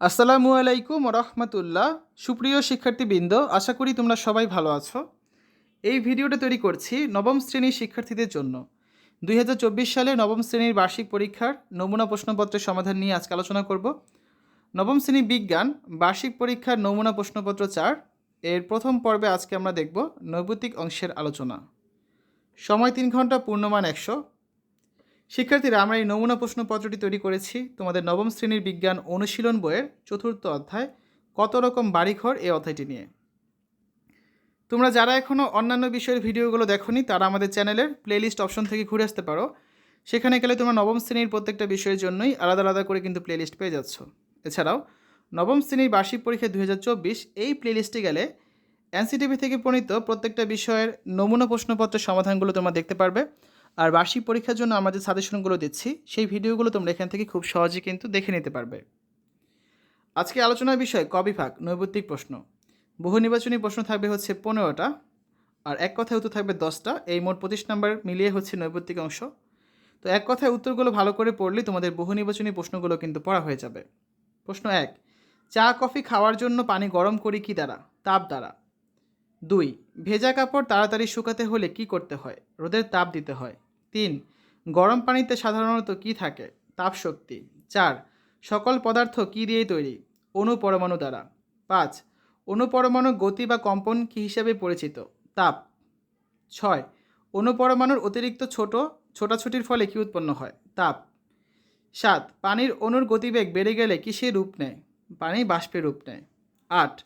আসসালামু আলাইকুম রহমতুল্লাহ। সুপ্রিয় শিক্ষার্থীবৃন্দ, আশা করি তোমরা সবাই ভালো আছো। এই ভিডিওটা তৈরি করছি নবম শ্রেণির শিক্ষার্থীদের জন্য। দুই হাজার চব্বিশ সালে নবম শ্রেণির বার্ষিক পরীক্ষার নমুনা প্রশ্নপত্রের সমাধান নিয়ে আজকে আলোচনা করব। নবম শ্রেণি বিজ্ঞান, বার্ষিক পরীক্ষার নমুনা প্রশ্নপত্র চার, এর প্রথম পর্বে আজকে আমরা দেখব নৈবতিক অংশের আলোচনা। সময় তিন ঘণ্টা পূর্ণমান একশো। শিক্ষার্থীরা, আমরা এই নমুনা প্রশ্নপত্রটি তৈরি করেছি তোমাদের নবম শ্রেণির বিজ্ঞান অনুশীলন বইয়ের চতুর্থ অধ্যায়, কত রকম বাড়িঘর এই অধ্যায়টি নিয়ে। তোমরা যারা এখনও অন্যান্য বিষয়ের ভিডিওগুলো দেখোনি, তারা আমাদের চ্যানেলের প্লেলিস্ট অপশন থেকে ঘুরে আসতে পারো। সেখানে গেলে তোমরা নবম শ্রেণির প্রত্যেকটা বিষয়ের জন্যই আলাদা আলাদা করে কিন্তু প্লেলিস্ট পেয়ে যাচ্ছ। এছাড়াও, নবম শ্রেণির বার্ষিক পরীক্ষা দু হাজার চব্বিশ, এই প্লেলিস্টে গেলে এনসিটিভি থেকে প্রণীত প্রত্যেকটা বিষয়ের নমুনা প্রশ্নপত্রের সমাধানগুলো তোমরা দেখতে পারবে। আর বার্ষিক পরীক্ষার জন্য আমরা যে সাজেশনগুলো দিচ্ছি, সেই ভিডিওগুলো তোমরা এখান থেকে খুব সহজে কিন্তু দেখে নিতে পারবে। আজকে আলোচনার বিষয় ক বিভাগ, নৈবত্তিক প্রশ্ন। বহু নির্বাচনী প্রশ্ন থাকবে হচ্ছে পনেরোটা আর এক কথায় উত্তর থাকবে দশটা। এই মোট পঁচিশ নাম্বার মিলিয়ে হচ্ছে নৈবত্তিক অংশ। তো এক কথায় উত্তরগুলো ভালো করে পড়লে তোমাদের বহু নির্বাচনী প্রশ্নগুলো কিন্তু পড়া হয়ে যাবে। প্রশ্ন এক, চা, কফি খাওয়ার জন্য পানি গরম করি কি দ্বারা? তাপ দ্বারা। দুই, ভেজা কাপড় তাড়াতাড়ি শুকাতে হলে কি করতে হয়? রোদের তাপ দিতে হয়। তিন, গরম পানিতে সাধারণত কি থাকে? তাপ শক্তি। চার, সকল পদার্থ কি দিয়ে তৈরি? অণু পরমাণু দ্বারা। পাঁচ অণুপরমাণু গতি বা কম্পন কী হিসাবে পরিচিত? তাপ। ছয় অণুপরমাণুর অতিরিক্ত ছোট, ছোটাছুটির ফলে কী উৎপন্ন হয়? তাপ। সাত, পানির অণুর গতিবেগ বেড়ে গেলে কিসের রূপ নেয়? পানি বাষ্পের রূপ নেয়। আট,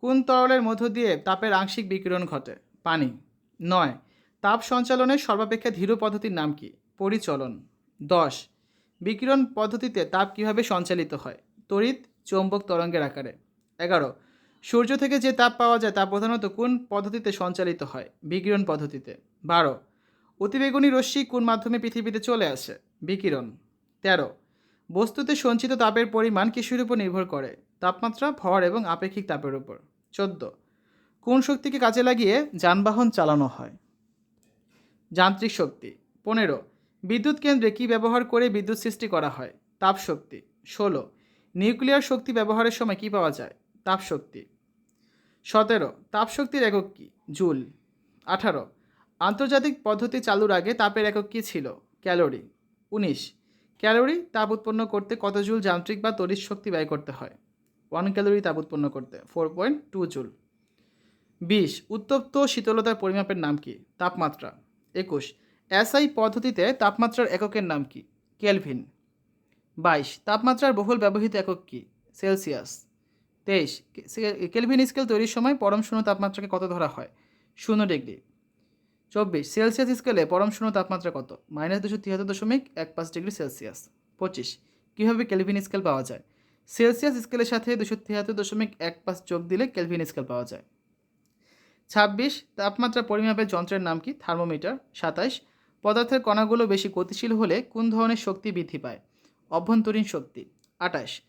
কোন তরলের মধ্য দিয়ে তাপের আংশিক বিকিরণ ঘটে? পানি। নয় তাপ সঞ্চালনের সর্বাপেক্ষা ধীর পদ্ধতির নাম কি? পরিচলন। দশ। বিকিরণ পদ্ধতিতে তাপ কীভাবে সঞ্চালিত হয়? তড়িৎ, চৌম্বক তরঙ্গের আকারে। এগারো। সূর্য থেকে যে তাপ পাওয়া যায় তা প্রধানত কোন পদ্ধতিতে সঞ্চালিত হয়? বিকিরণ পদ্ধতিতে। বারো। অতিবেগুনি রশ্মি কোন মাধ্যমে পৃথিবীতে চলে আসে? বিকিরণ। তেরো। বস্তুতে সঞ্চিত তাপের পরিমাণ কিসের উপর নির্ভর করে? তাপমাত্রা, ভর এবং আপেক্ষিক তাপের উপর। চোদ্দ। কোন শক্তিকে কাজে লাগিয়ে যানবাহন চালানো হয়? যান্ত্রিক শক্তি। পনেরো, বিদ্যুৎ কেন্দ্রে কী ব্যবহার করে বিদ্যুৎ সৃষ্টি করা হয়? তাপ শক্তি। ষোলো, নিউক্লিয়ার শক্তি ব্যবহারের সময় কী পাওয়া যায়? তাপ শক্তি। সতেরো, তাপ শক্তির একক কী? জুল। আঠারো, আন্তর্জাতিক পদ্ধতি চালুর আগে তাপের একক কী ছিল? ক্যালোরি। উনিশ, ক্যালোরি তাপ উৎপন্ন করতে কত জুল যান্ত্রিক বা তড়িৎ শক্তি ব্যয় করতে হয়? ওয়ান ক্যালোরি তাপ উৎপন্ন করতে, ফোর পয়েন্ট টু জুল। বিশ, উত্তপ্ত শীতলতার পরিমাপের নাম কি? তাপমাত্রা। একুশ। এসআই পদ্ধতিতে তাপমাত্রার এককের নাম কি? কেলভিন। বাইশ। তাপমাত্রার বহুল ব্যবহৃত একক কি? সেলসিয়াস। তেইশ। কেলভিন স্কেল তৈরির সময় পরম শূন্য তাপমাত্রাকে কত ধরা হয়? শূন্য ডিগ্রি। চব্বিশ। সেলসিয়াস স্কেলে পরম শূন্য তাপমাত্রা কত? মাইনাস দুশো তিয়াত্তর দশমিক এক পাঁচ ডিগ্রি সেলসিয়াস। পঁচিশ। কীভাবে কেলভিন স্কেল পাওয়া যায়? সেলসিয়াস স্কেলের সাথে দুশো তিয়াত্তর দশমিক এক পাঁচ যোগ দিলে কেলভিন স্কেল পাওয়া যায়। ছাব্বিশ তাপমাত্রা পরিমাপের যন্ত্রের নাম কি? থার্মোমিটার। সাতাশ পদার্থের কণাগুলো বেশি গতিশীল হলে কোন ধরনের শক্তি বৃদ্ধি পায়? অভ্যন্তরীণ শক্তি। আটাশ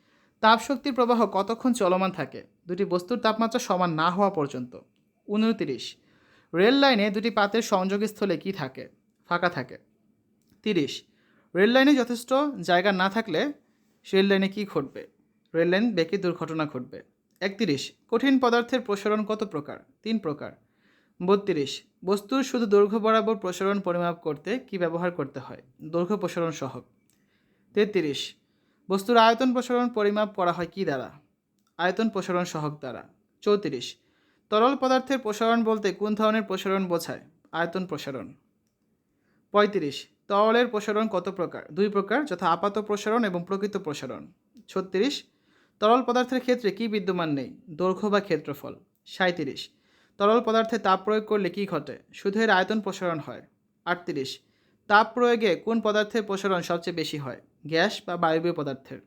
তাপ শক্তির প্রবাহ কতক্ষণ চলমান থাকে? দুটি বস্তুর তাপমাত্রা সমান না হওয়া পর্যন্ত। উনত্রিশ, রেল লাইনে দুটি পাতের সংযোগস্থলে কি থাকে? ফাঁকা থাকে। তিরিশ, রেল লাইনে যথেষ্ট জায়গা না থাকলে রেল লাইনে কী ঘটবে? রেল লাইন বেঁকে দুর্ঘটনা ঘটবে। একত্রিশ, কঠিন পদার্থের প্রসারণ কত প্রকার? তিন প্রকার। বত্রিশ, বস্তুর শুধু দৈর্ঘ্য বরাবর প্রসারণ পরিমাপ করতে কি ব্যবহার করতে হয়? দৈর্ঘ্য প্রসারণ সহক তেত্রিশ, বস্তুর আয়তন প্রসারণ পরিমাপ করা হয় কি দ্বারা? আয়তন প্রসারণ সহক দ্বারা। চৌত্রিশ, তরল পদার্থের প্রসারণ বলতে কোন ধরনের প্রসারণ বোঝায়? আয়তন প্রসারণ। পঁয়ত্রিশ, তরলের প্রসারণ কত প্রকার? দুই প্রকার, যথা আপাত প্রসারণ এবং প্রকৃত প্রসারণ। ছত্রিশ তরল পদার্থের ক্ষেত্রে কি বিদ্যমান নেই? দৈর্ঘ্য বা ক্ষেত্রফল? সাঁত্রিশ তরল পদার্থে তাপ প্রয়োগ করলে কি ঘটে? শুধু এর আয়তন প্রসারণ হয়। আটত্রিশ। তাপ প্রয়োগে কোন পদার্থের প্রসারণ সবচেয়ে বেশি হয়? গ্যাস বা বায়বীয় পদার্থের?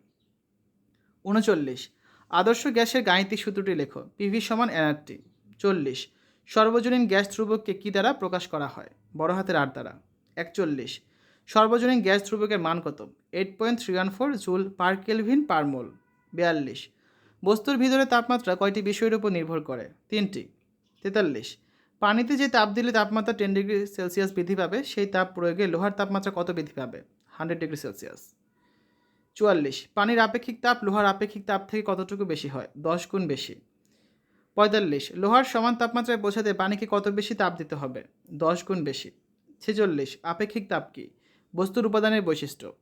উনচল্লিশ। আদর্শ গ্যাসের গাণিতিক সূত্রটি লেখো। পিভি সমান এনআরটি চল্লিশ। সর্বজনীন গ্যাস ধ্রুবককে কী দ্বারা প্রকাশ করা হয়? বড় হাতের আট দ্বারা। একচল্লিশ। সর্বজনীন গ্যাস ধ্রুবকের মান কত? Eight point three one four joule per kelvin per mole বিয়াল্লিশ। বস্তুর ভিতরে তাপমাত্রা কয়টি বিষয়ের উপর নির্ভর করে? তিনটি। তেতাল্লিশ। পানিতে যে তাপ দিলে তাপমাত্রা টেন ডিগ্রি সেলসিয়াস বৃদ্ধি পাবে, সেই তাপ প্রয়োগে লোহার তাপমাত্রা কত বৃদ্ধি পাবে? Hundred degree Celsius. চুয়াল্লিশ। পানির আপেক্ষিক তাপ লোহার আপেক্ষিক তাপ থেকে কতটুকু বেশি হয়? দশ গুণ বেশি। পঁয়তাল্লিশ। লোহার সমান তাপমাত্রায় বোঝাতে পানিকে কত বেশি তাপ দিতে হবে? দশ গুণ বেশি। ছেচল্লিশ। আপেক্ষিক তাপ কি? বস্তুর উপাদানের বৈশিষ্ট্য।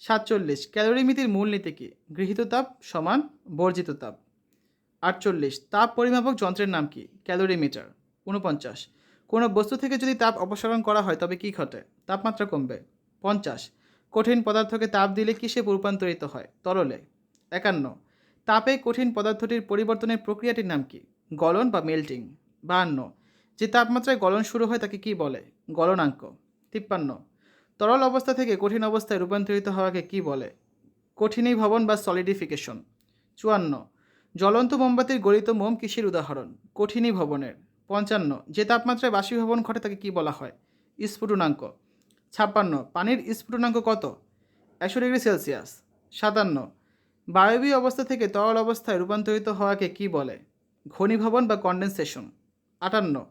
সাতচল্লিশ। ক্যালোরি ক্যালোরিমিতির মূলনীতি কি? গৃহীত তাপ সমান বর্জিত তাপ। আটচল্লিশ। তাপ পরিমাপক যন্ত্রের নাম কি? ক্যালোরিমিটার উনপঞ্চাশ কোনো বস্তু থেকে যদি তাপ অপসারণ করা হয়, তবে কী ঘটে? তাপমাত্রা কমবে। পঞ্চাশ। কঠিন পদার্থকে তাপ দিলে কিসে রূপান্তরিত হয়? তরলে। একান্ন। তাপে কঠিন পদার্থটির পরিবর্তনের প্রক্রিয়াটির নাম কি? গলন বা মেল্টিং। বাহান্ন। যে তাপমাত্রায় গলন শুরু হয়, তাকে কি বলে? গলনাঙ্ক। তিপ্পান্ন। তরল অবস্থা থেকে কঠিন অবস্থায় রূপান্তরিত হওয়াকে কি বলে? কঠিনী ভবন বা সলিডিফিকেশন চুয়ান্ন। জ্বলন্ত মোমবাতির গলিত মোম কিসের উদাহরণ? কঠিনী ভবনের। পঞ্চান্ন। যে তাপমাত্রায় বাষ্পীভবন ঘটে তাকে কি বলা হয়? স্ফুটনাঙ্ক। ছাপ্পান্ন। পানির স্ফুটনাঙ্ক কত? একশো ডিগ্রি সেলসিয়াস। সাতান্ন। বায়বীয় অবস্থা থেকে তরল অবস্থায় রূপান্তরিত হওয়াকে কি বলে? ঘনীভবন বা কন্ডেনসেশন আটান্ন।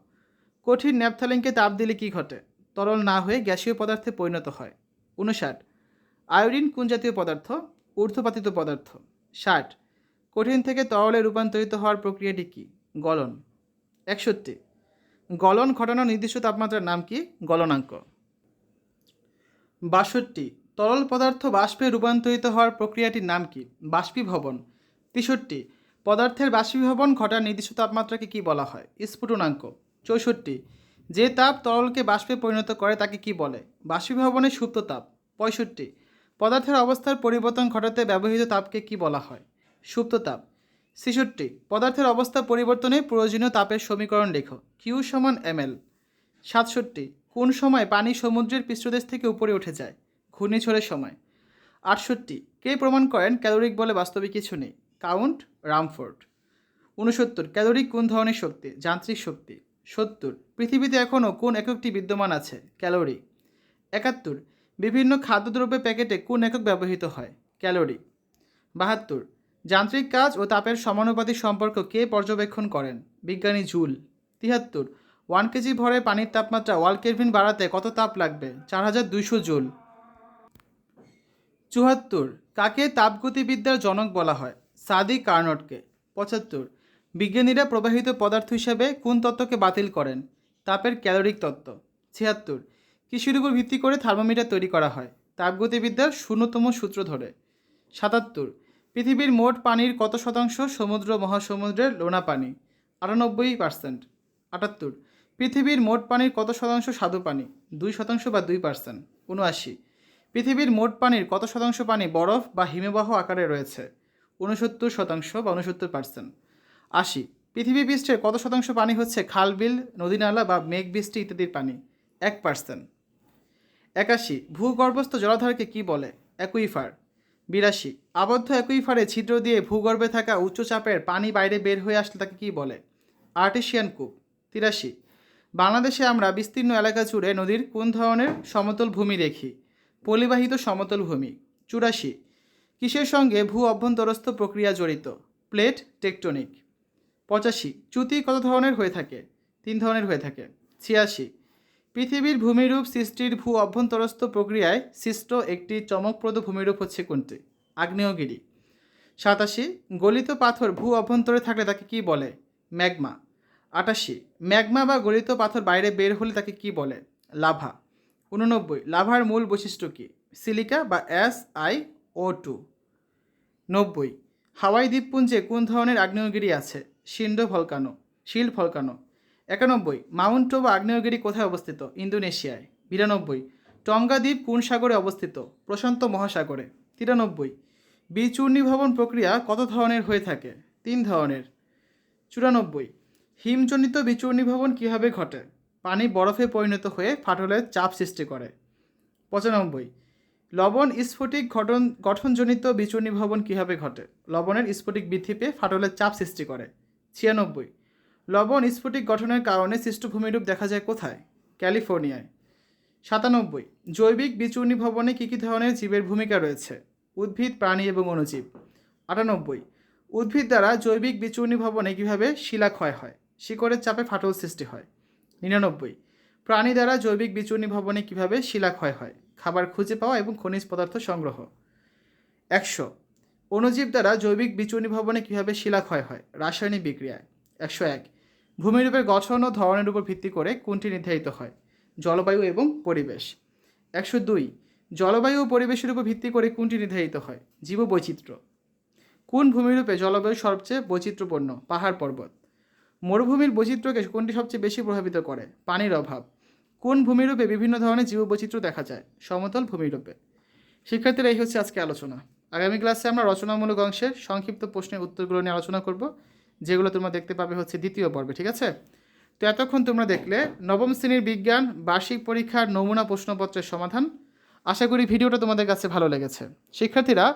কঠিন ন্যাপথালিনকে তাপ দিলে কি ঘটে? তরল না হয়ে গ্যাসীয় পদার্থে পরিণত হয়। উনষাট। আয়োডিন কোন জাতীয় পদার্থ? ঊর্ধ্বপাতিত পদার্থ। ষাট। কঠিন থেকে তরলে রূপান্তরিত হওয়ার প্রক্রিয়াটি কী? গলন। একষট্টি। গলন ঘটানোর নির্দিষ্ট তাপমাত্রার নাম কি? গলনাঙ্ক। বাষট্টি। তরল পদার্থ বাষ্পে রূপান্তরিত হওয়ার প্রক্রিয়াটির নাম কি? বাষ্পীভবন। তেষট্টি। পদার্থের বাষ্পীভবন ঘটার নির্দিষ্ট তাপমাত্রাকে কি বলা হয়? স্ফুটনাঙ্ক। চৌষট্টি। যে তাপ তরলকে বাষ্পে পরিণত করে তাকে কি বলে? বাষ্পীভবনের সুপ্ত তাপ, পঁয়ষট্টি। পদার্থের অবস্থার পরিবর্তন ঘটাতে ব্যবহৃত তাপকে কি বলা হয়? সুপ্ত তাপ, ছেষট্টি। পদার্থের অবস্থা পরিবর্তনে প্রয়োজনীয় তাপের সমীকরণ লেখো কিউ সমান এমএল সাতষট্টি। কোন সময় পানি সমুদ্রের পৃষ্ঠদেশ থেকে উপরে উঠে যায়? ঘূর্ণিঝড়ের সময়। আটষট্টি। কে প্রমাণ করেন ক্যালোরিক বলে বাস্তবে কিছু নেই? Count Rumford. উনসত্তর। ক্যালোরিক কোন ধরনের শক্তি? যান্ত্রিক শক্তি। সত্তর। পৃথিবীতে এখনও কোন এককটি বিদ্যমান আছে? ক্যালোরি। একাত্তর। বিভিন্ন খাদ্যদ্রব্যের প্যাকেটে কোন একক ব্যবহৃত হয়? ক্যালোরি। বাহাত্তর। যান্ত্রিক কাজ ও তাপের সমানুপাতিক সম্পর্ক কে পর্যবেক্ষণ করেন? বিজ্ঞানী জুল। তিয়াত্তর ওয়ান কেজি ভরে পানির তাপমাত্রা ওয়াল কেলভিন বাড়াতে কত তাপ লাগবে? চার হাজার দুইশো জুল। চুয়াত্তর। কাকে তাপগতিবিদ্যার জনক বলা হয়? সাদি কার্নটকে পঁচাত্তর। বিজ্ঞানীরা প্রবাহিত পদার্থ হিসাবে কোন তত্ত্বকে বাতিল করেন? তাপের ক্যালোরিক তত্ত্ব, ছিয়াত্তর। কৃষির উপর ভিত্তি করে থার্মোমিটার তৈরি করা হয়? তাপগতিবিদ্যার শূন্যতম সূত্র ধরে। সাতাত্তর। পৃথিবীর মোট পানির কত শতাংশ সমুদ্র মহাসমুদ্রের লোনা পানি? আটানব্বই পার্সেন্ট। আটাত্তর। পৃথিবীর মোট পানির কত শতাংশ স্বাদু পানি? দুই শতাংশ বা দুই পার্সেন্ট। উনআশি। পৃথিবীর মোট পানির কত শতাংশ পানি বরফ বা হিমবাহ আকারে রয়েছে? ঊনসত্তর শতাংশ বা উনসত্তর পার্সেন্ট। আশি। পৃথিবী পৃষ্ঠের কত শতাংশ পানি হচ্ছে খাল, বিল নদীনালা বা মেঘ, বৃষ্টি ইত্যাদির পানি? এক পার্সেন্ট। একাশি, ভূগর্ভস্থ জলাধারকে কি বলে? অ্যাকুইফার। বিরাশি, আবদ্ধ অ্যাকুইফারে ছিদ্র দিয়ে ভূগর্ভে থাকা উচ্চ চাপের পানি বাইরে বের হয়ে আসলে তাকে কী বলে? আর্টিশিয়ান কূপ। তিরাশি, বাংলাদেশে আমরা বিস্তীর্ণ এলাকা জুড়ে নদীর কোন ধরনের সমতল ভূমি দেখি? পলিবাহিত সমতল ভূমি। চুরাশি, কিসের সঙ্গে ভূ অভ্যন্তরস্থ প্রক্রিয়া জড়িত? Plate tectonic. পঁচাশি, চ্যুতি কত ধরনের হয়ে থাকে? তিন ধরনের হয়ে থাকে। ছিয়াশি, পৃথিবীর ভূমিরূপ সৃষ্টির ভূ অভ্যন্তরস্থ প্রক্রিয়ায় সৃষ্ট একটি চমকপ্রদ ভূমিরূপ হচ্ছে কোনটি? আগ্নেয়গিরি। সাতাশি, গলিত পাথর ভূ অভ্যন্তরে থাকলে তাকে কি বলে? ম্যাগমা। আটাশি, ম্যাগমা বা গলিত পাথর বাইরে বের হলে তাকে কি বলে? লাভা। উননব্বই, লাভার মূল বৈশিষ্ট্য কী? সিলিকা বা এস আই ও টু। নব্বই, হাওয়াই দ্বীপপুঞ্জে কোন ধরনের আগ্নেয়গিরি আছে? শিন্ডো ভলকানো শিল্ড ভলকানো। একানব্বই, মাউন্টো বা আগ্নেয়গিরি কোথায় অবস্থিত? ইন্দোনেশিয়ায়। বিরানব্বই টঙ্গা দ্বীপ কোন সাগরে অবস্থিত? প্রশান্ত মহাসাগরে। তিরানব্বই, বিচূর্ণীভবন প্রক্রিয়া কত ধরনের হয়ে থাকে? তিন ধরনের। চুরানব্বই, হিমজনিত বিচূর্ণীভবন কীভাবে ঘটে? পানি বরফে পরিণত হয়ে ফাটলের চাপ সৃষ্টি করে। পঁচানব্বই, লবণ স্ফটিক ঘটন গঠনজনিত বিচূর্ণীভবন কীভাবে ঘটে? লবণের স্ফটিক বৃদ্ধি পেয়ে ফাটলের চাপ সৃষ্টি করে। ছিয়ানব্বই। লবণ স্ফটিক গঠনের কারণে সৃষ্ট ভূমিরূপ দেখা যায় কোথায়? ক্যালিফোর্নিয়ায়। সাতানব্বই। জৈবিক বিচূর্ণী ভবনে কী কী ধরনের জীবের ভূমিকা রয়েছে? উদ্ভিদ, প্রাণী এবং অণুজীব আটানব্বই। উদ্ভিদ দ্বারা জৈবিক বিচূর্ণী ভবনে কীভাবে শিলাক্ষয় হয়? শিকড়ের চাপে ফাটল সৃষ্টি হয়। নিরানব্বই। প্রাণী দ্বারা জৈবিক বিচূর্ণী ভবনে কীভাবে শিলাক্ষয় হয়? খাবার খুঁজে পাওয়া এবং খনিজ পদার্থ সংগ্রহ। একশো। অণুজীব দ্বারা জৈবিক বিচূর্ণী ভবনে কীভাবে শিলাক্ষয় হয়? রাসায়নিক বিক্রিয়ায়। একশো এক। ভূমিরূপের গঠন ও ধরনের উপর ভিত্তি করে কোনটি নির্ধারিত হয়? জলবায়ু এবং পরিবেশ। একশো দুই। জলবায়ু ও পরিবেশের উপর ভিত্তি করে কোনটি নির্ধারিত হয়? জীববৈচিত্র্য। কোন ভূমিরূপে জলবায়ু সবচেয়ে বৈচিত্র্যপূর্ণ? পাহাড় পর্বত। মরুভূমির বৈচিত্র্যকে কোনটি সবচেয়ে বেশি প্রভাবিত করে? পানির অভাব। কোন ভূমিরূপে বিভিন্ন ধরনের জীববৈচিত্র্য দেখা যায়? সমতল ভূমিরূপে। শিক্ষার্থীরা এই হচ্ছে আজকে আলোচনা। আগামী ক্লাসে আমরা রচনামূলক অংশের সংক্ষিপ্ত প্রশ্নের উত্তরগুলো নিয়ে আলোচনা করব, যেগুলো তোমরা দেখতে পাবে হচ্ছে দ্বিতীয় পর্বে, ঠিক আছে? তো এতক্ষণ তোমরা দেখলে নবম শ্রেণির বিজ্ঞান, বার্ষিক পরীক্ষার নমুনা প্রশ্নপত্রের সমাধান। আশা করি ভিডিওটা তোমাদের কাছে ভালো লেগেছে। শিক্ষার্থীরা,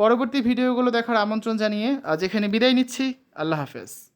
পরবর্তী ভিডিওগুলো দেখার আমন্ত্রণ জানিয়ে আজ এখানে বিদায় নিচ্ছি। আল্লাহ হাফেজ।